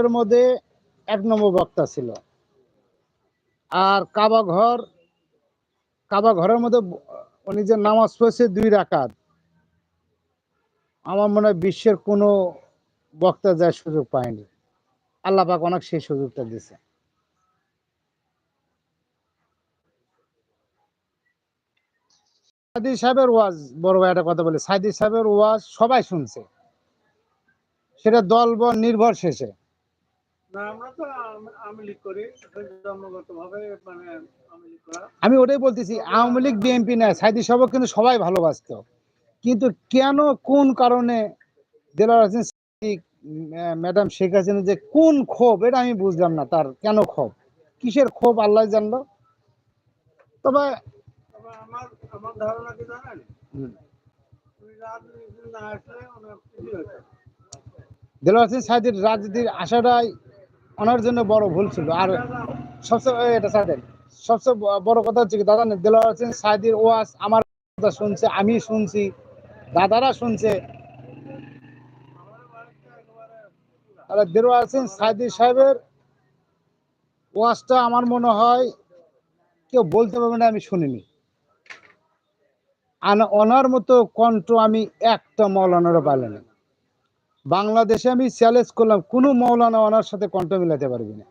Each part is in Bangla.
এর মধ্যে এক নম্বর বক্তা ছিল। আর কাবা ঘর, কাবা ঘরের মধ্যে উনি যে নামাজ পড়ছে দুই রাকাত, আমার মনে হয় বিশ্বের কোনো বক্তা যায় সুযোগ পায়নি। আল্লাহ পাক অনেক সেই সুযোগটা দিছে সাইদি সাহেবের ওয়াজ, বড় ভাই একটা কথা বলে, সাইদি সাহেবের ওয়াজ সবাই শুনছে। সেটা দল নির্ভর শেষে আম- মানে আমি ওটাই বলতেছি আওয়ামী লীগ বিএনপি না সাইদি সাহেব কিন্তু সবাই ভালোবাসতো। কিন্তু কেন কোন কারণে দেলার হোসেন ম্যাডাম শেখ হাসিনা যে কোন ক্ষোভ এটা আমি বুঝলাম না তার কেন ক্ষোভ? কিসের ক্ষোভ আল্লাহ জানলো? তবে আমার আমার ধারণা কি জানেন? দেলার হোসেন সাইদির রাজনীতির আশাটাই ওনার জন্য বড় ভুল ছিল। আর সবচেয়ে এটা সাইডের সবচেয়ে বড় কথা হচ্ছে কি, দাদা দেলার হোসেন সাইদির ওয়াজ আমার কথা শুনছে, আমি শুনছি, দাদারা শুনছে। তাহলে দেলোয়ার হোসেন সাহেবের ওয়াজটা আমার মনে হয় কেউ বলতে পারবে না, আমি শুনিনি। ওনার মতো কণ্ঠ আমি একটা মৌলানারও পাইলাম না। বাংলাদেশে আমি চ্যালেঞ্জ করলাম, কোনো মৌলানা ওনার সাথে কণ্ঠ মিলাতে পারবি না।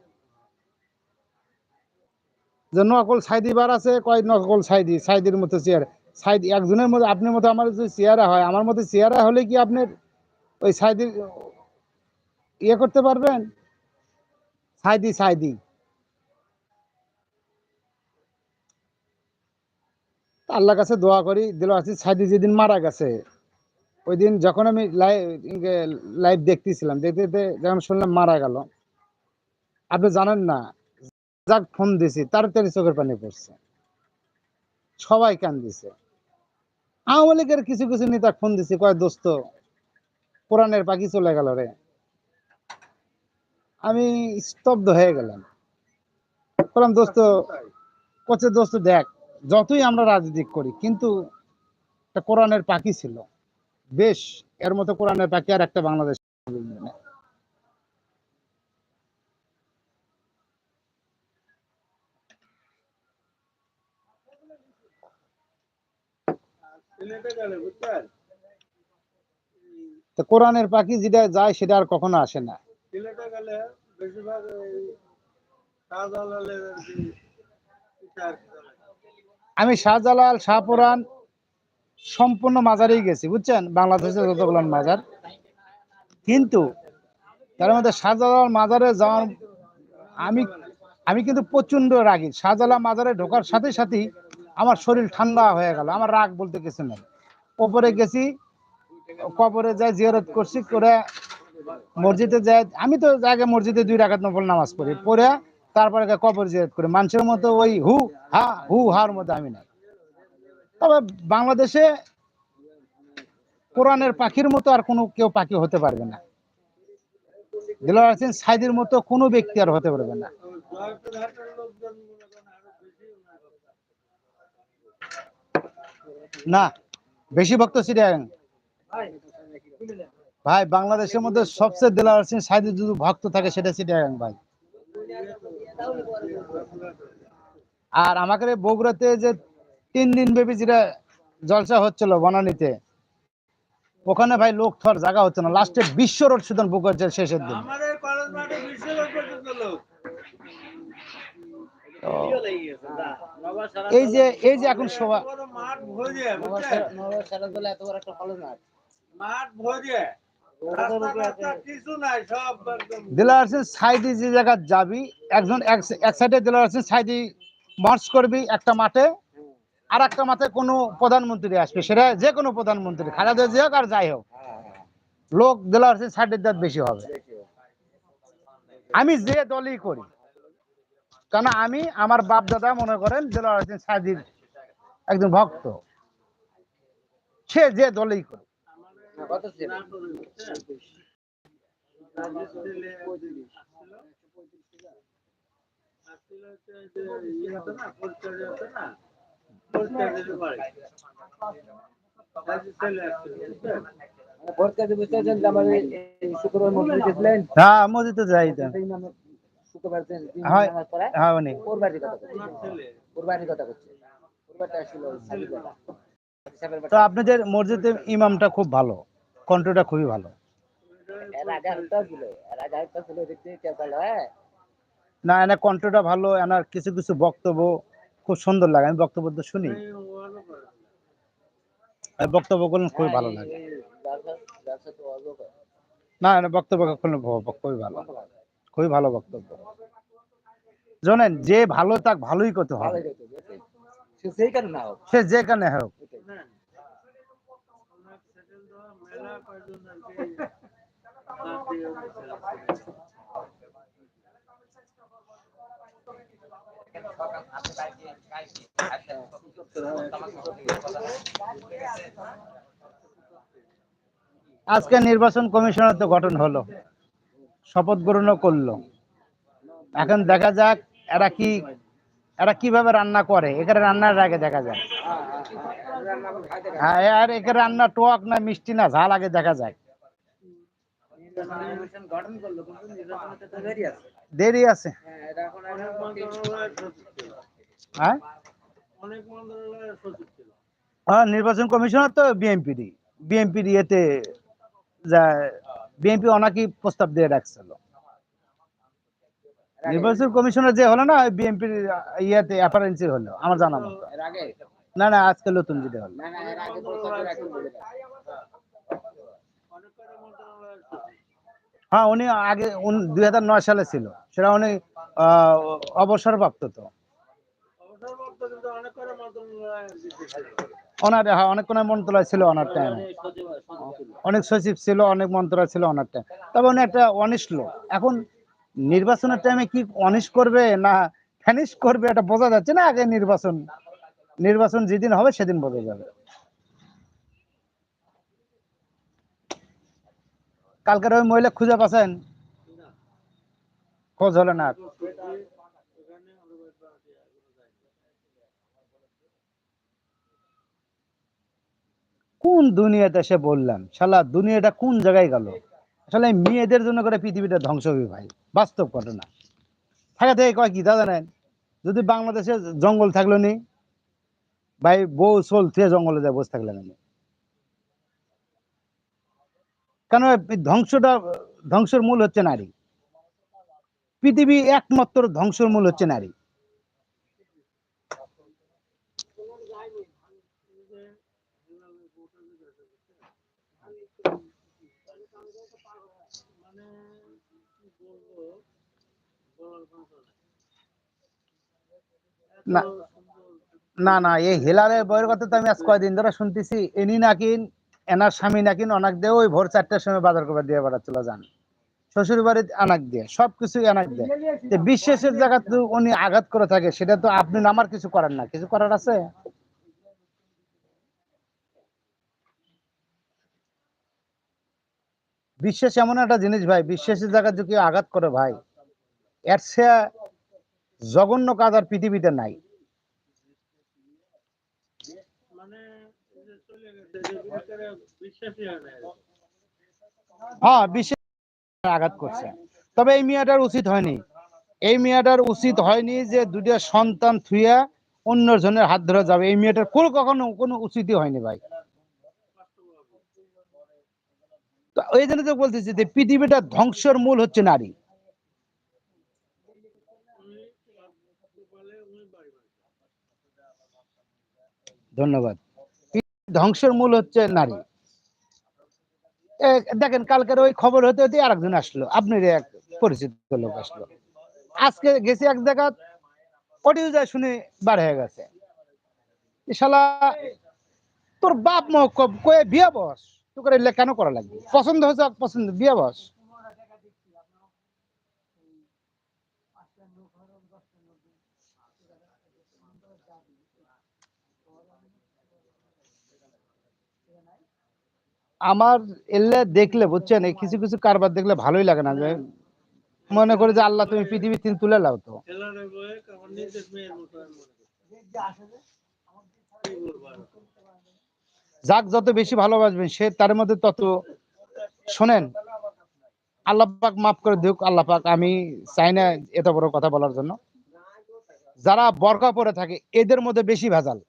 যে নকল সাইদি বার আছে, কয় নকল সাইদি? সাইদির মতো চেয়ার। সাইদি একজনের মধ্যে আপনার মতো আমার যদি চেয়ারা হয়, আমার মতো চেয়ারা হলে কি আপনার ওই সাইদির ইয়ে করতে পারবেন? সাইদি সাইদি। তা আল্লাহর কাছে দোয়া করি, দিল আছে সাইদি যেদিন মারা গেছে ওই দিন যখন আমি লাইভ লাইভ দেখতেছিলাম, দেখতে দেখতে যখন শুনলাম মারা গেল। আপনি জানেন না, যাক ফোন দিছি, তাড়াতাড়ি চোখের পানি পড়ছে। সবাই কান দিছে আওয়ামী লীগের কিছু কিছু নেতা ফোন দিছে, কয়, দোস্ত, কোরআনের পাখি চলে গেল রে। আমি স্তব্ধ হয়ে গেলাম। বললাম, দোস্ত, কচ্ছে, দোস্ত, দেখ, যতই আমরা রাজনীতি করি, কিন্তু কোরআনের পাখি ছিল। বেশ এর মতো কোরআনের পাখি আর একটা বাংলাদেশ কোরআনের পাখি যেটা যায় সেটা আর কখনো আসে না বেশিরভাগ। আমি শাহজালাল শাহপুরান সম্পূর্ণ মাজারেই গেছি, বুঝছেন? বাংলাদেশের যতগুলো মাজার। কিন্তু তার মধ্যে শাহজালাল মাজারে যাওয়ার আমি আমি কিন্তু প্রচণ্ড রাগী। শাহজালাল মাজারে ঢোকার সাথে সাথেই আমার শরীর ঠান্ডা হয়ে গেল, আমার রাগ বলতে কিছু নেই। ওপরে গেছি, কবরে যাই, জিয়ারত করছি, করে মসজিদে যাই। আমি তো আগে মসজিদে দুই রাখাত নফল নামাজ পড়ি, পড়ে তারপরে কবর জিয়ারত করি। মানুষের মতো ওই হু, হা, হু, হার মধ্যে আমি নাই। তবে বাংলাদেশে কোরআনের পাখির মতো আর কোনো কেউ পাখি হতে পারবে না। হোসেন সাইদের মতো কোনো ব্যক্তি আর হতে পারবে না। না, বেশি ভক্ত সিরিয়ান ভাই, বাংলাদেশের মধ্যে সবচেয়ে দিলার হোসেন সাইদের যদি ভক্ত থাকে, সেটা সিরিয়ান ভাই। আর আমাকে বগুড়াতে যে তিন দিন ব্যাপী যেটা জলসা হচ্ছিল বনানীতে। ওখানে ভাই লোক থর জায়গা হচ্ছে না। লাস্টে বিশ্ব রোড সুতন বুক হচ্ছে শেষের দিন। আমাদের কলেজ মাঠে বিশ্ব লোক পর্যন্ত লোক। তো এই যে এই যে এখন দিলার হোসেন সাইদি যে জায়গা যাবি একজন এক এক সাইডে দিলার হোসেন সাইদি মার্চ করবি একটা মাঠে। আর একটা মাঠে কোনো প্রধানমন্ত্রী আসবে, সেটা যে কোনো প্রধানমন্ত্রী, খালেদা যে হোক আর যাই হোক। লোক দিলার হোসেন সাইডের দাঁত বেশি হবে। আমি যে দলই করি কারণ আমি আমার বাপ দাদা মনে করেন দিলার হোসেন সাইদির একজন ভক্ত, সে যে দলই করে। ভোট হ্যাঁ আপনাদের মসজিদে ইমামটা খুব ভালো, কণ্ঠটা খুবই ভালো। না, এনার কণ্ঠটা ভালো, এনার কিছু কিছু বক্তব্য খুব সুন্দর লাগে আমি বক্তব্য তো শুনি। বক্তব্য ওয়াজও করে আর বক্তব্যগুলো খুবই ভালো লাগে। করে। না বক্তব্য খুবই খুবই ভালো। খুবই ভালো বক্তব্য। জানেন যে ভালো তাক ভালোই করতে হবে? সে সেই কারণে হোক। না মেলা কয়জন আর কি তার দিয়ে ওনার ছেলে আজকে নির্বাচন কমিশনের তো গঠন হলো। শপথ গ্রহণও করল। এখন দেখা যাক এরা কি, এরা কীভাবে রান্না করে। এখানে রান্নার আগে দেখা যাক। হ্যাঁ আর এখানে রান্না টক না মিষ্টি না, ঝাল আগে দেখা যায় গঠন করল, কিন্তু দেরি আছে। হ্যাঁ? অনেক হ্যাঁ অনেক নির্বাচন কমিশনার তো বিএনপিরই বিএনপির ইয়েতে যা বিএনপি অনেকই প্রস্তাব দিয়ে রাখছিল। নির্বাচন কমিশনার যে হলো না, বিএনপির ইয়েতে অ্যাপারেন্সি হলো, আমার জানা মতো। না না, আজকে নতুন যেটা হলো না না এর আগে প্রস্তাব রাখুন বলে দেয়। অনেক কয়টা মন্ত্রণালয়ের সচিব হ্যাঁ উনি আগে দুই হাজার নয় সালে ছিল। সেটা উনি অবসরপ্রাপ্ত তো। হ্যাঁ ছিল অনেক সচিব ছিল, অনেক ছিল টাইম তবে উনি একটা এখন নির্বাচনের টাইমে কি করবে না করবে বোঝা যাচ্ছে না আগে নির্বাচন নির্বাচন যেদিন হবে সেদিন বোঝা যাবে। কালকের ওই মহিলা খুঁজে পাচ্ছেন? খোঁজ হলো না। কোন দুনিয়াতে সে বললাম? শালা, দুনিয়াটা কোন জায়গায় গেল? আসলে মেয়েদের জন্য করে পৃথিবীটা ধ্বংস হবে ভাই। বাস্তব ঘটনা। থাকা থেকে কয় কি, দাদা নেন। যদি বাংলাদেশে জঙ্গল থাকল নি, ভাই বউ থেকে জঙ্গলে যায়, বসে থাকলেন আমি কেন ধ্বংসটা, ধ্বংসের মূল হচ্ছে নারী। পৃথিবী একমাত্র ধ্বংসের মূল হচ্ছে নারী। না। না এই হেলালের বইয়ের কথা তো আমি আজ কয়দিন ধরে শুনতেছি। এনি নাকি এনার স্বামী নাকি অনাক দিয়ে ওই ভোর চারটার সময় বাজার করে দিয়ে বেড়াচ্ছিল যান। শ্বশুর বাড়ির আনাক দিয়ে সবকিছু আনাক দিয়ে। বিশ্বাসের জায়গা তো উনি আঘাত করে থাকে, সেটা তো আপনি আমার কিছু করার না। কিছু করার আছে? বিশ্বাস এমন একটা জিনিস ভাই বিশ্বাসের জায়গা যদি আঘাত করে ভাই, এর সে জঘন্য কাজ আর পৃথিবীতে নাই মানে এই যে চলে গেছে যে ভিতরে বিশ্বাসই হয়, বিশেষ আঘাত করছে। তবে এই মেয়েটার উচিত হয়নি। এই মেয়েটার উচিত হয়নি যে দুটা সন্তান অন্য জনের হাত ধরে যাবে। এই মেয়েটার কখনো কোনো উচিতই হয়নি ভাই। এই জন্য তো বলতেছি যে পৃথিবীটা ধ্বংসের মূল হচ্ছে নারী। ধন্যবাদ। ধ্বংসের মূল হচ্ছে নারী। দেখেন, কালকের ওই খবর হতে হতে আরেকজন আসলো। আপনার এক পরিচিত লোক আসলো। আজকে গেছি এক জায়গা অডিও যায় শুনে বার হয়ে গেছে। শালা, তোর বাপ মহকব কয়ে বিয়ে বস? তো করে এলে কেন করা লাগবে? পছন্দ হয়েছে, পছন্দ, বিয়ে বস। আমার এলে দেখলে, বুঝছেন? এই কিছু কিছু কারবার দেখলে ভালোই লাগে না, যে মনে করে যে আল্লাহ তুমি পৃথিবী তিন তুলে লাও তো? যাক, যত বেশি ভালোবাসবেন, সে তার মধ্যে তত, শোনেন, আল্লাহ পাক মাফ করে দিক আল্লাহ পাক আমি চাই না এত বড় কথা বলার জন্য। যারা বরকা পরে থাকে, এদের মধ্যে বেশি ভেজাল।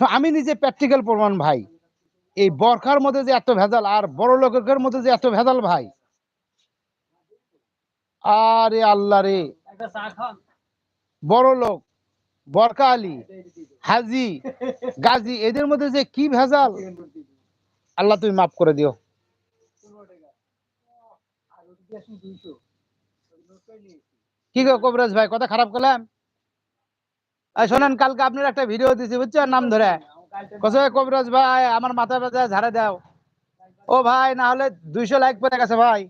আমি নিজে প্র্যাকটিক্যাল প্রমাণ ভাই। এই বরখার মধ্যে যে এত ভেজাল আর বড় লোকের মধ্যে যে এত ভেজাল ভাই। আরে আল্লাহ রে। বড় লোক বরকা আলী হাজি গাজী এদের মধ্যে যে কি ভেজাল? আল্লাহ তুমি মাফ করে দিও। কি গো কবিরাজ ভাই কথা খারাপ করলাম? শোনেন কালকে আপনার একটা ভিডিও দিছি বুঝছেন নাম ধরে কোথায় কবিরাজ ভাই আমার মাথা ব্যথা ঝাড়ে দাও ও ভাই না হলে দুইশো লাইক পড়ে গেছে ভাই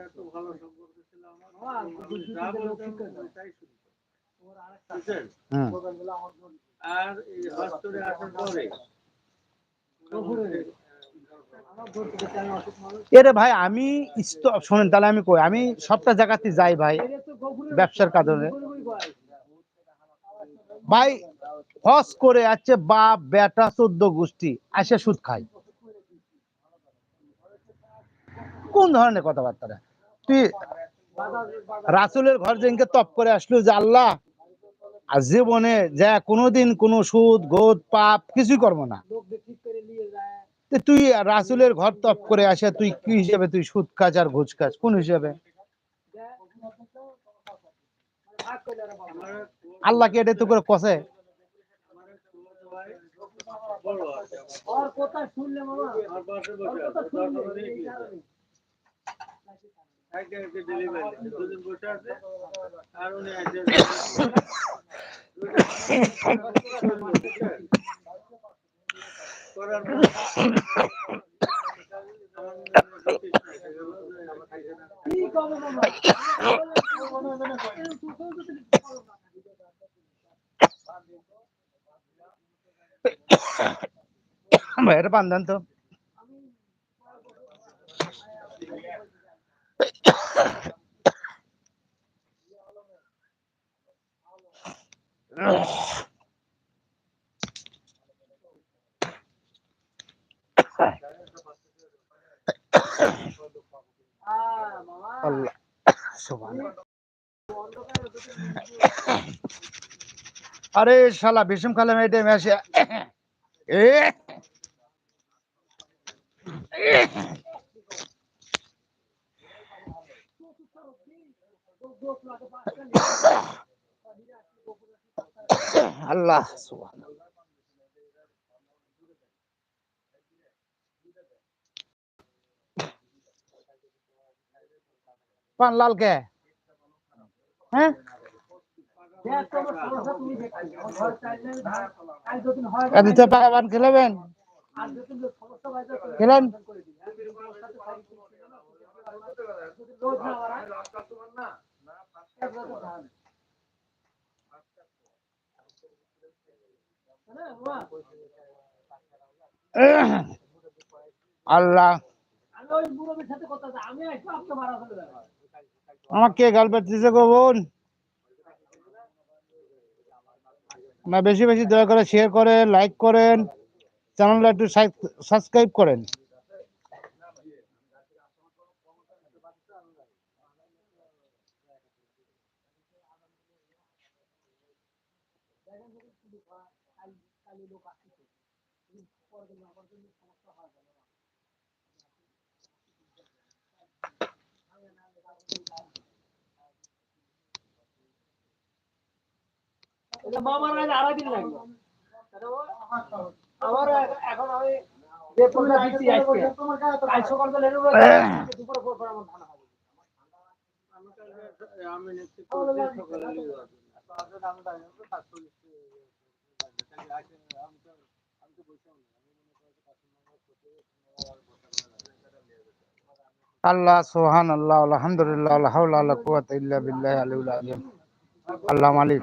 এত ভালো সম্পর্ক ছিল আমার যা বলতাম তাই শুনতো বুঝছেন? হুম। আর এই হস্তরে আসার পরে এরে ভাই, আমি শোনেন, তাহলে আমি কই, আমি সবটা জায়গাতে যাই ভাই, ব্যবসার কারণে। ভাই, হস করে আছে বাপ, বেটা, চোদ্দ গোষ্ঠী, আসে সুদ খাই। কোন ধরনের কথাবার্তা তুই রাসুলের ঘর যেদিনকে তপ করে আসলো যে আল্লাহ জীবনে যা কোনোদিন কোনো সুদ, গোদ, পাপ কিছুই করব না। তুই রাসুলের ঘর তপ করে আসে, তুই কি হিসেবে? তুই সুদ কাজ আর ঘুষ কাজ কোন হিসেবে? আল্লাহকে এটা তো করে কষে। আছে আমার পাশে বসে আছে দশ টাকা দিয়ে কি আছে? একে একে ডেলিভারি দুদিন বসে আছে আর উনি আছে করার পর এটা দেন তো আল্লাহ। আরে শালা বিষম খালাম এই টাইমে আসে এ আল্লাহ সুবহানাল্লাহ। পান লাল কে হ্যাঁ এদিকে তো পাকা পান খেলাবেন খেলেন আল্লাহ। আমাকে গাল পাচ্ছে গো বেশি বেশি দয়া করে শেয়ার করেন লাইক করেন। চ্যানেলটা একটু সাবস্ক্রাইব করেন। মামার আড়াই দিন লাগল আমার এখন আমি যে পয়সা দিচ্ছি আজকে। কাল সকাল বেলা এনে বলে দুপুরে পর পর আমার ধান হবে। আমি নিচ্ছি সকালে নিয়ে যাব আল্লাহ সোহান আল্লাহ আলহামদুলিল্লাহ আল্লাহ হাওলা আল্লাহ কুওয়াতা ইল্লা বিল্লাহ আলিউল আযীম। আল্লাহ মালিক।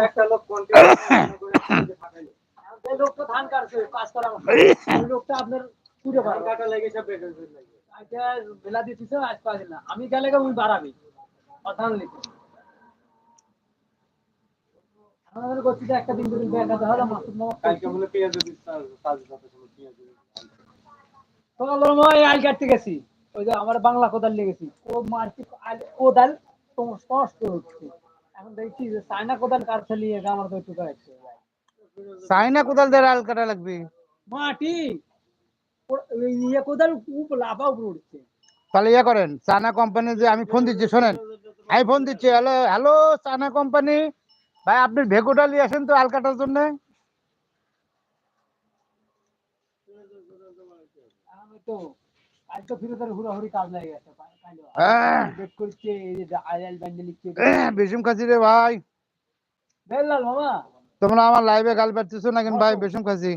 একটা লোক লোক তো ধান কাটছে কাজ করা লোকটা আপনার পুরো ধান কাটা লেগেছে বেকার আজকে বেলা দিতেছে আজ পাঁচ না। আমি গেলে বাড়াবি। লিখে। আমাদের একটা দিন দুদিন বেকাতে হলো মাসুদ মামা কালকে বলে পেঁয়াজ দিস কাজ কত সময় পেঁয়াজ সকাল মই আল কাটতে গেছি। ওই যে আমার বাংলা কোদাল লেগেছি। ও মারছি কোদাল তোমার স্পষ্ট হচ্ছে। এখন দেখছি যে চায়না কোদাল কাটছে নিয়ে আমার তো একটু কাটছে চাইনা কোদাল দিয়ে আল কাটা লাগবে। মাটি ইয়ে কোদাল উপ লাফা উপরে উঠছে। তাহলে ইয়ে করেন চায়না কোম্পানি যে আমি ফোন দিচ্ছি শোনেন। আমি ফোন দিচ্ছি হ্যালো হ্যালো চায়না কোম্পানি ভাই আপনি ভেকুটা নিয়ে আসেন তো আল কাটার জন্য। ওই তো আজ তো ফিরে তার হুড়াহুড়ি কাজ লাগে গেছে খাসি রে ভাই। তোমরা আমার লাইভে গাল পাচ্ছিস না কেন ভাই খাসি?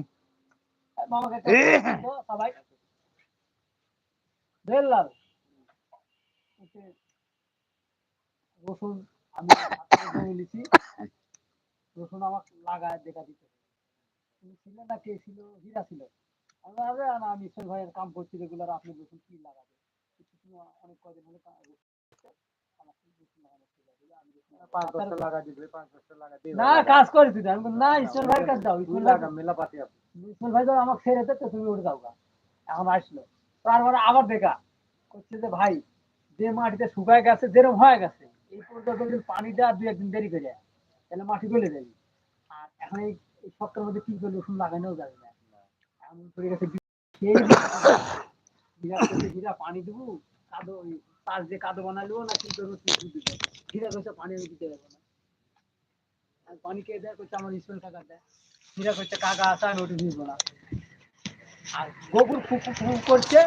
রসুন আমি রসুন আমার লাগায় দেখা দিতে। তুমি ছিল না কে ছিল? হীরা ছিল। আমি ভাইয়ের কাম করছি রেগুলার আপনি রসুন কি লাগাবে কিছু তুমি অনেক কদিন হলে লাগানো না কাজ করেছি। আমি না ঈশ্বর ভাইয়ের কাছে যাও ঈশ্বর ভাই ভাই তো আমাকে ছেড়ে তো তুমি উঠে যাও এখন আসলো। তারপরে আবার দেখা। হচ্ছে যে ভাই যে মাটিতে শুকায় গেছে যেরকম হয়ে গেছে এই পর্যন্ত যদি পানি দেওয়া দুই একদিন দেরি করে তাহলে মাটি গলে যাবে। আর এখন এই শক্তের মধ্যে কি করে রসুন লাগানোও যাবে না। এমন করে গেছে সেই পানি দেবো। কাদো ওই তার যে কাদো বানালো না কিন্তু রসুন দুধ দিতে হীরা করছে পানি আমি দিতে যাব না আর পানি কে দেয় করছে আমার ইসমাইল কাকা দেয় হীরা করছে কাকা আসা আমি ওটা দিব না আর গোপুর ফুক ফুক করছে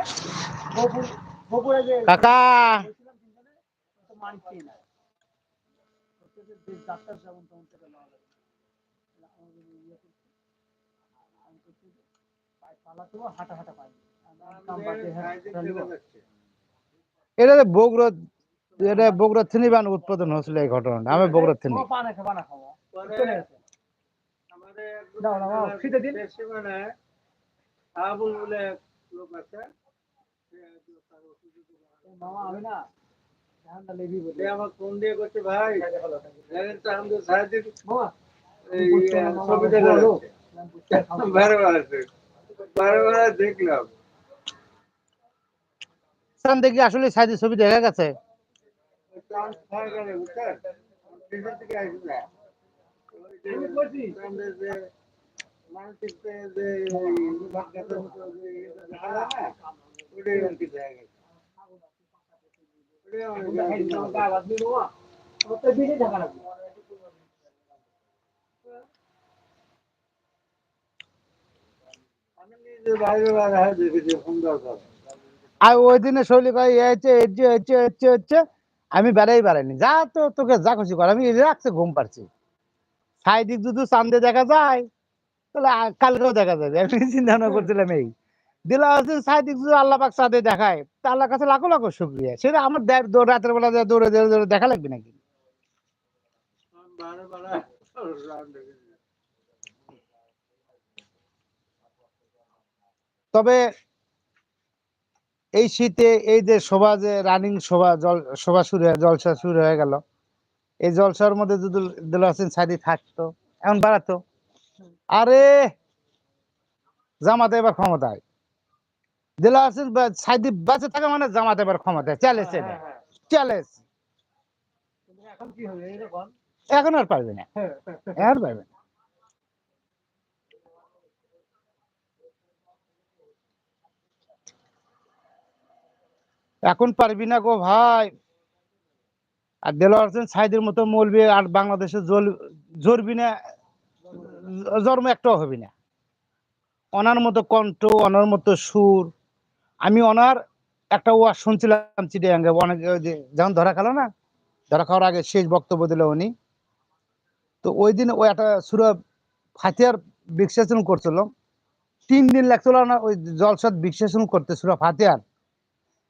গোপুর গোপুরে যে কাকা মানছেই না ডাক্তার যেমন তেমন থেকে নেওয়া যাবে না। তাহলে আমাদের ইয়ে করছে, আমি করছি পায়ে হাঁটা হাঁটা পাই কাম হ্যাঁ। এটা বগুড়া এটা বগুড়া থিনিবান উৎপাদন হয়েছিল এই ঘটনাটা। আমি বগুড়া থিনি দেখলাম। সান দেখি আসলে সাইডে ছবি দেখা গেছে। থেকে আমি নিজে বাইরে বাইরে দেখেছি সুন্দর করে আর ওই দিনে শৈলী ভাই হচ্ছে যে হচ্ছে হচ্ছে হচ্ছে আমি বেড়াই বেড়াইনি। যা তো তোকে, যা খুশি কর। আমি রাখছে ঘুম পারছি সাইদিক যদি চান্দে দেখা যায়, তাহলে কালকেও দেখা যাবে। আমি চিন্তা ভাবনা করছিলাম এই। হচ্ছে আল্লাহ পাক দেখায়, তা কাছে লাখো লাখো শুক্রিয়া। সেটা আমার রাতের বেলা দৌড়ে দৌড়ে দৌড়ে দেখা লাগবে নাকি? তবে এই শীতে এই যে শোভা যে রানিং শোভা জল শোভা শুরু হয়ে জলসা শুরু হয়ে গেল। এই জলসার মধ্যে যদি দিল হাসান সাইদি থাকতো এখন বাড়াতো। আরে! জামাতে এবার ক্ষমতায় দিল হাসান সাইদি বাঁচে থাকা মানে জামাতে এবার ক্ষমতায় চ্যালেঞ্জ এটা। চ্যালেঞ্জ এখন কি হবে? এরকম এখন আর পারবে না। আর পারবে না। এখন পারবি না গো ভাই। আর দেলোয়ার হোসেন সাইদের মতো মলবি আর বাংলাদেশে জল- জরবি না জন্ম একটাও হবি না। ওনার মতো কণ্ঠ ওনার মতো সুর। আমি ওনার একটা ওয়াজ শুনছিলাম চিডিয়াঙ্গে, অনেক ওই যে যখন ধরা খেলো না, ধরা খাওয়ার আগে শেষ বক্তব্য দিল উনি। তো ওই দিন ওই একটা সুরা ফাতিয়ার বিশ্লেষণ করছিল। তিন দিন লাগছিল না ওই জলসাদ বিশ্লেষণ করতে সুরা ফাতিয়ার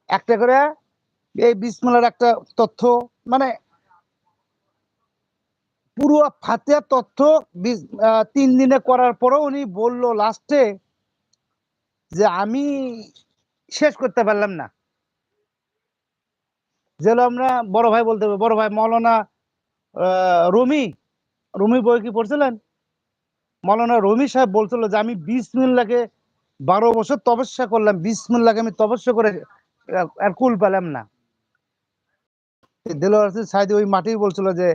একটা করে এই বিসমলার একটা তথ্য মানে পুরো ফাতিয়ার তথ্য তিন দিনে করার পরেও উনি বলল লাস্টে যে আমি শেষ করতে পারলাম না। যেগুলো আমরা বড় ভাই বলতে পারি বড় ভাই মৌলানা রুমি রুমি বই কি পড়ছিলেন? মৌলানা রুমি সাহেব বলছিল যে আমি বিশ মিনিটকে বারো বছর তপস্যা করলাম বিশ মিনিটকে আমি তপস্যা করে আর কুল পেলাম না। দেলোয়ার হোসেন সাইদি ওই মাটি বলছিল যে,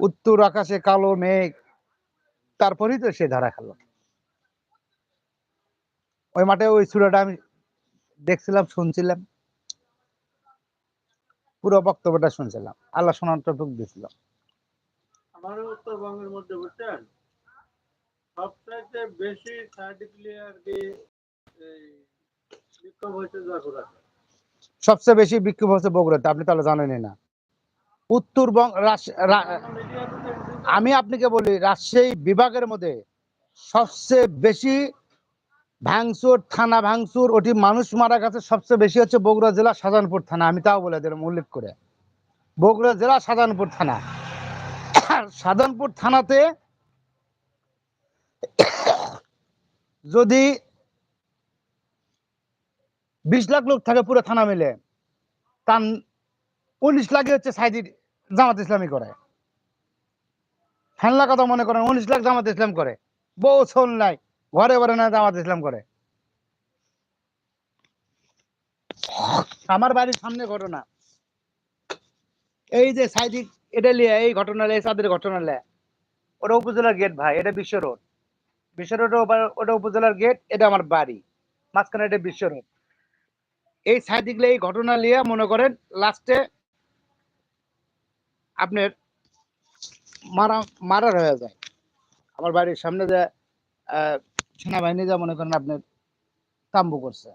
উত্তর আকাশে কালো মেঘ, তারপরেই তো সে ধরা খেলো। ওই মাঠে ওই সুরাটা আমি দেখছিলাম, শুনছিলাম। পুরো বক্তব্যটা শুনছিলাম। আল্লাহ শোনার টপিক দিয়েছিল আমারও সবচাইতে বেশি সার্টিফিকেট সবচেয়ে বেশি বিক্ষোভ হচ্ছে বগুড়াতে, আপনি তাহলে জানেনই না। উত্তরবঙ্গ আমি আপনাকে বলি, রাজশাহী বিভাগের মধ্যে সবচেয়ে বেশি ভাঙচুর, থানা ভাঙচুর, ওটি মানুষ মারা গেছে, সবচেয়ে বেশি হচ্ছে বগুড়া জেলা শাহজাহানপুর থানা, আমি তাও বলে দিলাম, উল্লেখ করে। বগুড়া জেলা শাহজাহানপুর থানা। শাহজাহানপুর থানাতে যদি বিশ লাখ লোক থাকে পুরো থানা মিলে। তার উনিশ লাখই হচ্ছে সাইদি জামাত ইসলামী করে। হ্যানলা কথা মনে করেন, উনিশ লাখ জামাত ইসলাম করে। বউ শোন নাই, ঘরে ঘরে না জামাত ইসলাম করে। আমার বাড়ির সামনে ঘটনা। এই যে সাইদিক এটা লিয়ে এই ঘটনা লিয়ে সাদের ঘটনা লিয়ে, ওটা উপজেলার গেট ভাই, এটা বিশ্ব রোড। বিশ্ব রোড ওটা উপজেলার গেট এটা আমার বাড়ি। মাঝখানে এটা বিশ্ব রোড। এই সাইদিক দিকলে এই ঘটনা লিয়া মনে করেন লাস্টে আপনার মারা, মারার হয়ে যায়। আমার বাড়ির সামনে যে সেনাবাহিনী যা মনে করেন আপনার তাম্বু করছে।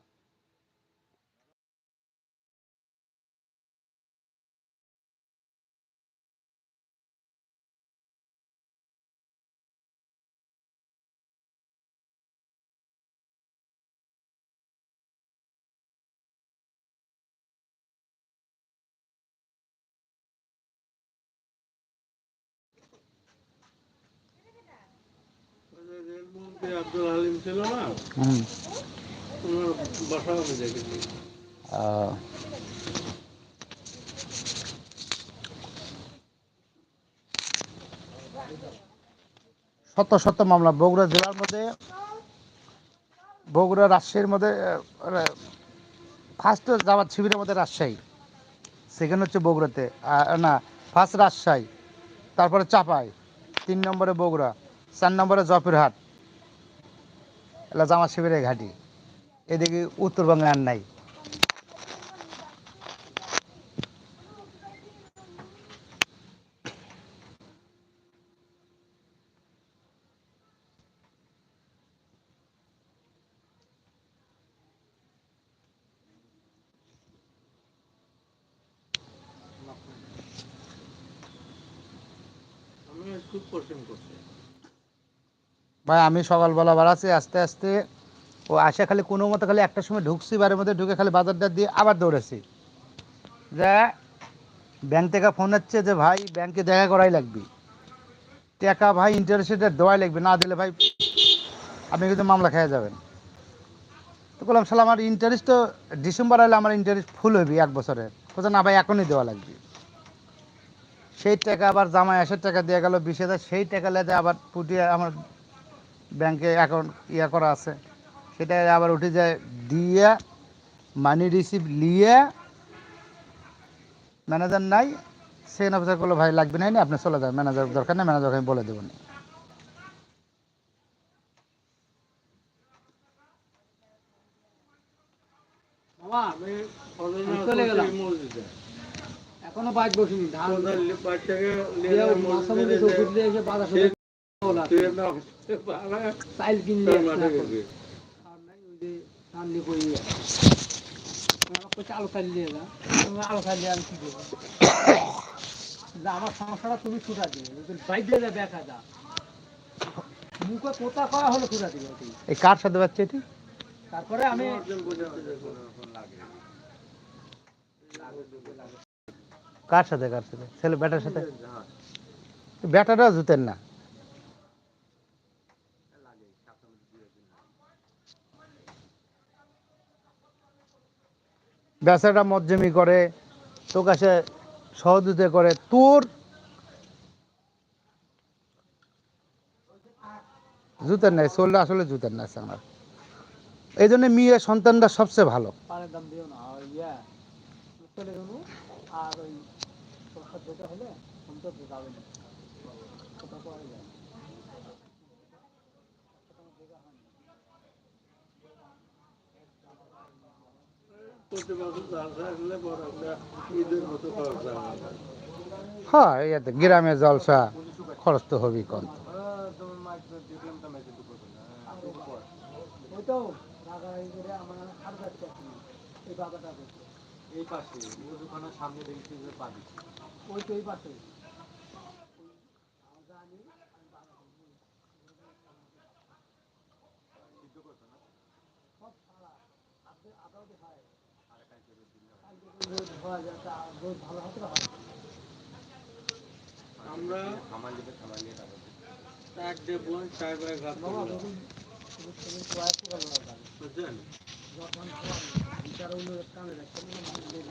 ছিল না? হুম। দেখেছি। শত শত মামলা বগুড়া জেলার মধ্যে বগুড়া রাজশাহীর মধ্যে ফার্স্ট জামাত শিবিরের মধ্যে রাজশাহী সেকেন্ড হচ্ছে বগুড়াতে না ফার্স্ট রাজশাহী তারপরে চাপাই তিন নম্বরে বগুড়া চার নম্বরে জয়পুরহাট এলা জামা শিবিরের ঘাঁটি। এদিকে উত্তরবঙ্গে আর নাই আমি খুব পছন্দ করছি ভাই, আমি সকালবেলা বাড়াচ্ছি, আস্তে আস্তে। ও আসে খালি কোনো মতো খালি একটা সময় ঢুকছি, বাড়ির মধ্যে ঢুকে খালি বাজারটা দিয়ে আবার দৌড়েছি। যে ব্যাংক থেকে ফোন হচ্ছে যে, ভাই, ব্যাংকে দেখা করাই লাগবে। টাকা ভাই ইন্টারেস্টের দেওয়াই লাগবে, না দিলে ভাই আপনি কিন্তু মামলা খেয়ে যাবেন। তো বললাম সালা আমার ইন্টারেস্ট তো ডিসেম্বর হলে আমার ইন্টারেস্ট ফুল হইবে এক বছরের কোথাও না ভাই, এখনই দেওয়া লাগবে। সেই টাকা আবার জামাই আসার টাকা দিয়ে গেল, বিশ হাজার, সেই টাকা লেদে আবার পুটিয়ে আমার ব্যাংকে অ্যাকাউন্ট ইয়া করা আছে। সেটা আবার উঠে যায় দিয়ে মানি রিসিভ নিয়ে ম্যানেজার নাই সেকেন্ড অফিসার করল ভাই লাগবে না আপনি চলে যান ম্যানেজার দরকার নেই ম্যানেজারকে আমি বলে দেবো না। এখনও বাজ বসিনি ধান বাজার সে- সাথে তুই না বাবা, চাইল কিনলে তার মাঠে গেছি। ধান নিয়ে পড়ে গেছে। আমাকে বলছে আলু খাই নিয়ে যা তুমি আলু খাই নিয়ে আমি কি করব? আমার সমস্যাটা তুমি ছুটা দিবে বাইক দিয়ে দেখা যা। মুখে কোথা করা হলো ছুটা দিবে এই কার সাথে বাচ্চা এটি? তারপরে আমি কার সাথে কার সাথে? ছেলে ব্যাটার সাথে? ব্যাটাটা জুতেন না। বেচাটা মজ্জমি করে তোর কাছে সহযোগিতা করে। তোর জুতেন নাই চললে আসলে জুতেন না আমার। এই জন্য মেয়ে সন্তানটা সবচেয়ে ভালো। আর ওই হলে সন্তোষ যাবে না কোথা পাওয়া যায় প্রতি বছর জলসা আসলে বড় একটা ঈদের মতো খরচ হয় গ্রামে জলসা, খরচ তো হবেই কম। এই পাশে সামনে দেখছি যে পাবি ওই তো এই পাশে ভালো হতে হয় আমরা এক দেড় বোন চার করে ঘাট বাবা করলাম। দেখুন তুমি তুমি প্রয়াস করে ভালো লাগে বুঝছেন রাখতে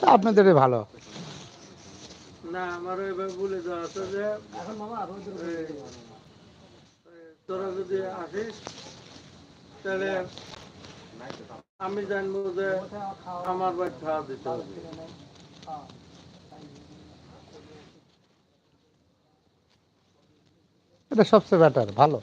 তা আপনাদেরই ভালো। না আমার এভাবে বলে দেওয়া আছে যে তোরা যদি আসিস তাহলে আমি জানব যে আমার বাড়ি খাওয়া দিতে হবে। এটা সবচেয়ে বেটার ভালো